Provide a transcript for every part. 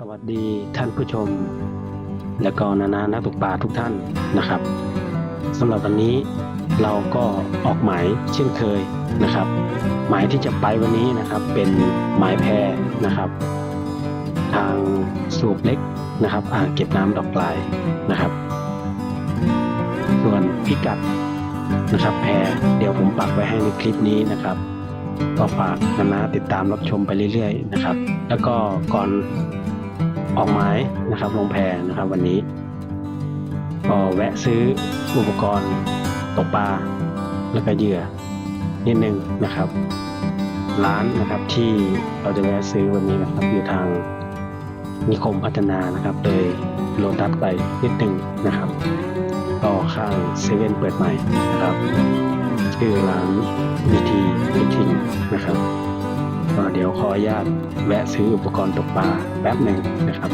สวัสดีท่านผู้ชม และก็นานานักตกปลาทุกท่านนะครับสำหรับวันนี้เราก็ออกหมายเช่นเคยนะครับ หมายที่จะไปวันนี้นะครับเป็นหมายแพรนะครับ ทางสูบเล็กนะครับ อ่างเก็บน้ำดอกปลายนะครับ ส่วนพิกัดนะครับ แพรเดี๋ยวผมปักไว้ให้ในคลิปนี้นะครับก็ฝากนานาติดตามรับชมไปเรื่อยๆนะครับ แล้วก็ก่อน ออกหมายนะครับลงแพนะครับวันนี้ก็แวะซื้ออุปกรณ์ตกปลาแล้วก็เหยื่อนิดนึงนะครับ ร้านนะครับที่เราจะแวะซื้อวันนี้นะครับอยู่ทางนิคมพัฒนานะครับ เลยโลตัสไปนิดนึงนะครับก็ข้างเซเว่นเปิดใหม่นะครับชื่อร้านวิธีวิทิงนะครับ ก็เดี๋ยวขออนุญาตแวะซื้ออุปกรณ์ตกปลาแป๊บหนึ่งนะครับ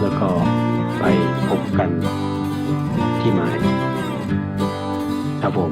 แล้วก็ไปพบกันที่หมายครับผม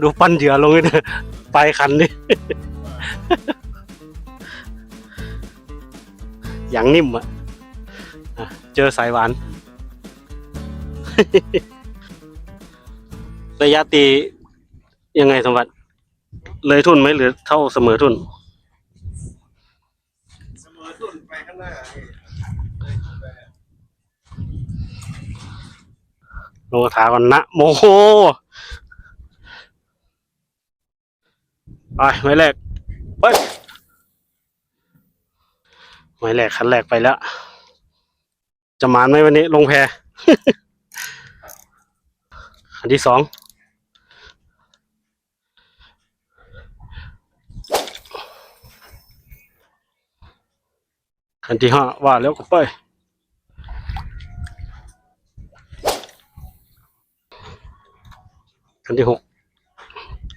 ดูปั้นเหยื่อลงเลยเนี่ยปลายคันนี่อย่างนิ่มอะอะเจอสายหวาน ระยะตียังไงสมบัติ เลยทุนไหมหรือเท่าเสมอทุน เสมอต้นไปข้างหน้าเลถาก่อนนะ โมโห ไปไม้แรกไปไม้แรกคันแรกไปแล้ว จะมานไหมวันนี้ลงแพคันที่สองคันที่ห้าว่าแล้วก็ไปคันที่หก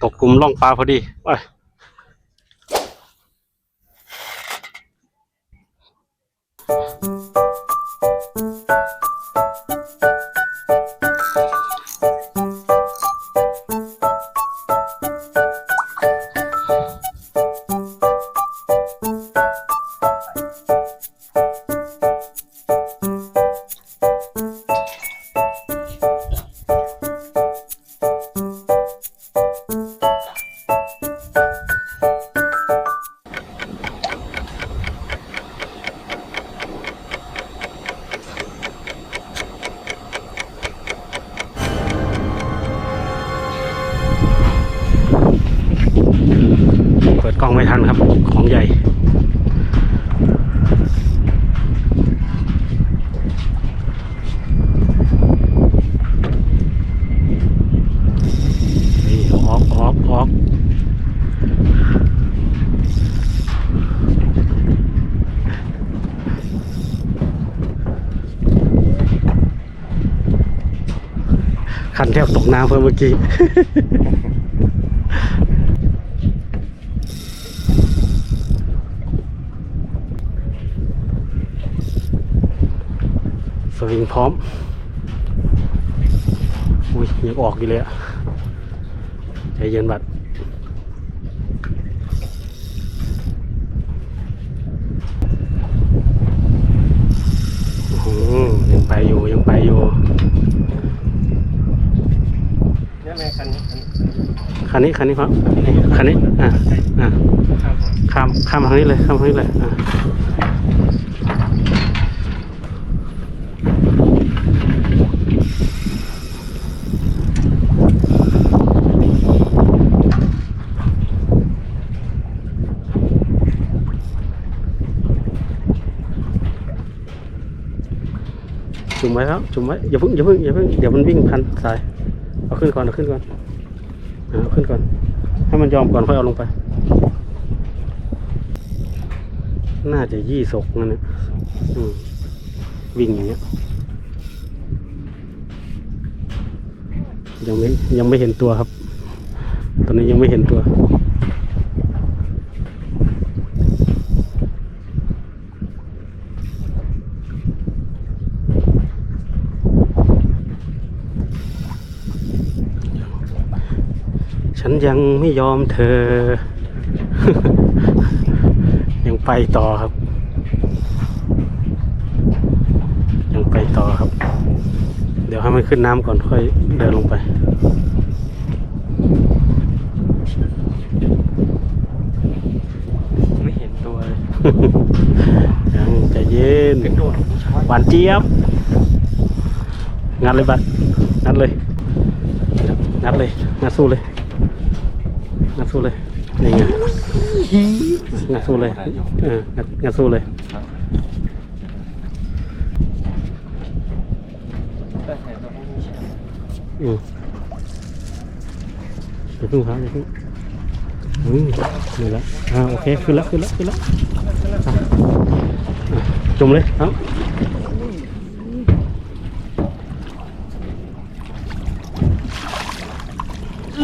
ตกกลุ่มล่องปลาพอดีไป แทบตกน้ำเพิ่มเมื่อกี้ สวิงพร้อม อุ้ยยังออกอยู่เลยอะใจเย็นบัดโอ้โหยังไปอยู่ยังไปอยู่ คันนี้คันนี้ครับนี่คันนี้อ่าอ่าข้ามข้ามทางนี้เลยข้ามทางนี้เลยอ่าจุ่มไว้ครับจุ่มไว้อย่าพิ่งอย่าพิ่งอย่าพิ่งเดี๋ยวมันวิ่งพันสายเอาขึ้นก่อนเอาขึ้นก่อน เอาขึ้นก่อน ให้มันยอมก่อนค่อยเอาลงไป น่าจะยี่ศกนั่นเนี่ยวิ่งอย่างเงี้ย ยังไม่ยังไม่เห็นตัวครับ ตอนนี้ยังไม่เห็นตัว ฉันยังไม่ยอมเธอ ยังไปต่อครับ ยังไปต่อครับ เดี๋ยวให้มันขึ้นน้ำก่อนค่อยเดินลงไปไม่เห็นตัวเลยยังใจเย็นกระโดดหวานเจี๊ยบงัดเลยบัดงัดเลยงัดเลยงัดสู้เลย งัดสู้เลยนี่ไงงัดสู้เลยเอองัดงัดสู้เลยแต่เห็นตัวไม่มีแฉกอืมอย่าพึ่งครับอย่าพึ่งอืมนี่แล้วอ่าโอเคขึ้นแล้วขึ้นแล้วขึ้นแล้วจุ่มเลยครับ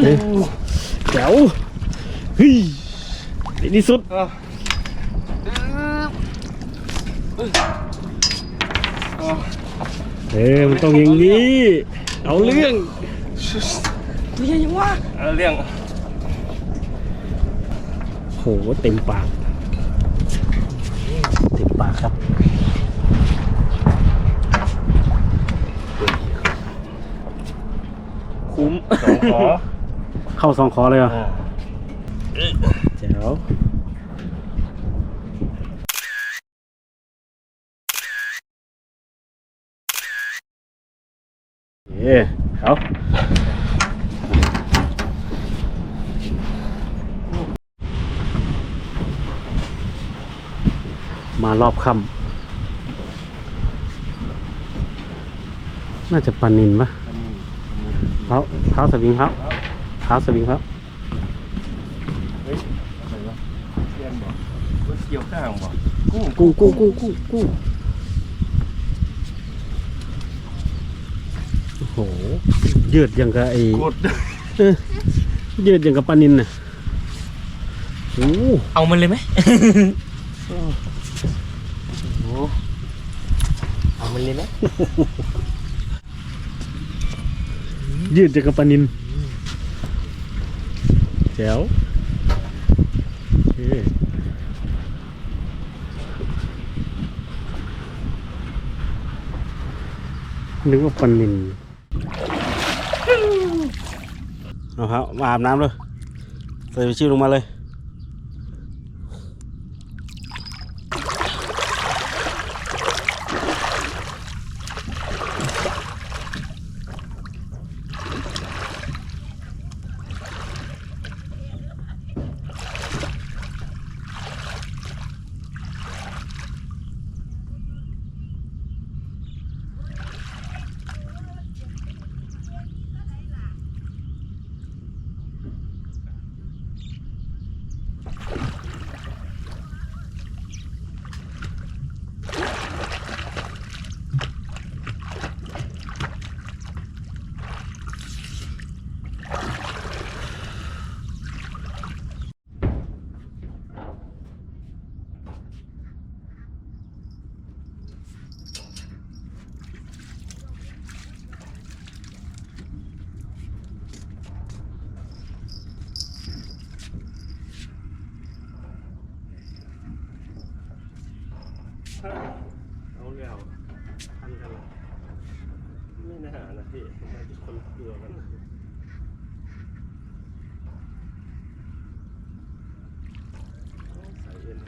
เฮ้ยว เฮ้ยในที่สุดอ้าวเออมันต้องอย่างนี้ เอาเรื่องไม่ใช่ยังวะเอาเรื่อง โหเต็มปาก เต็มปากครับคุ้มสองขอ เข้าสองคอเลยเหรอ่ะแจ๋วเย่เอามารอบค่ำน่าจะปานินปะเท้าเท้าสวิงครับเท้าสวิงครับ เฮ้ยอะไรวะเทีย นบอกว่าเกี่ยวข้างบอกกุ้งกุ้งกุ้งกุ้งกุ้งกุ้งโอ้โหยืดอย่างกับไอ้กดเออยืดอย่างกับปลานินน่ะโอ้โหเอามันเลยไหมเอามันเลยไหมยืดอย่างกับปลานินแจ๋วโอเค นึกว่าปลานินเอาครับมาอาบน้ำเลยใส่ไปชิวลงมาเลย เอาเร็วทันกันไม่น่านะพี่ทำไมทุคนกลัวกันใส่เอ็น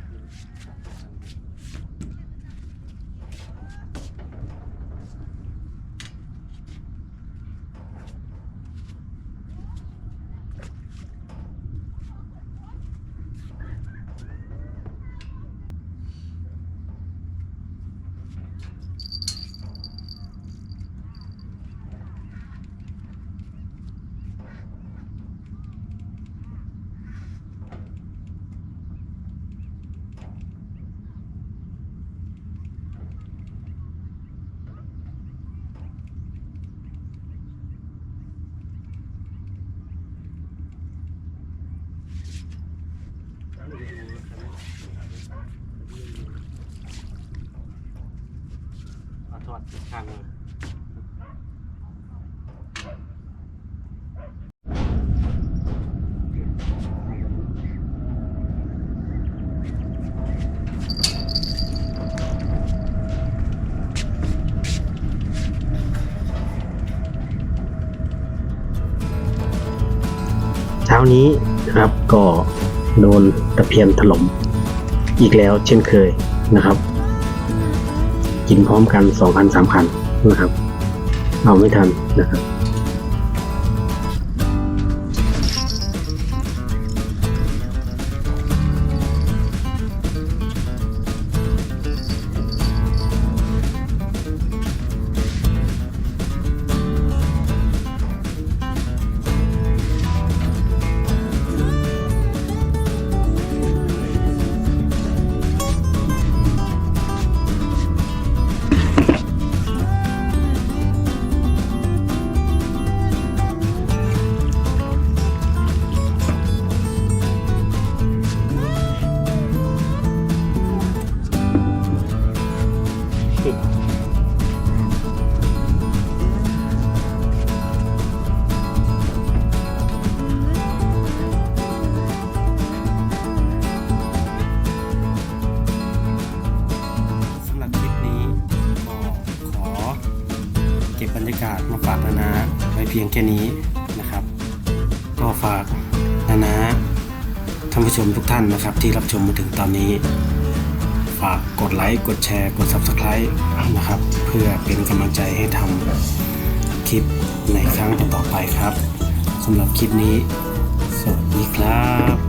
อดข้างมาเช้านี้นะครับก็โดนตะเพียนถล่มอีกแล้วเช่นเคยนะครับ กินพร้อมกันสองพันสามพันนะครับ เอาไม่ทันนะครับ นี้นะครับ ก็ฝากนะนะท่านผู้ชมทุกท่านนะครับ ที่รับชมมาถึงตอนนี้ ฝากกดไลค์กดแชร์กด Subscribe นะครับ เพื่อเป็นกำลังใจให้ทำคลิปในครั้งต่อไปครับสำหรับคลิปนี้ สวัสดีครับ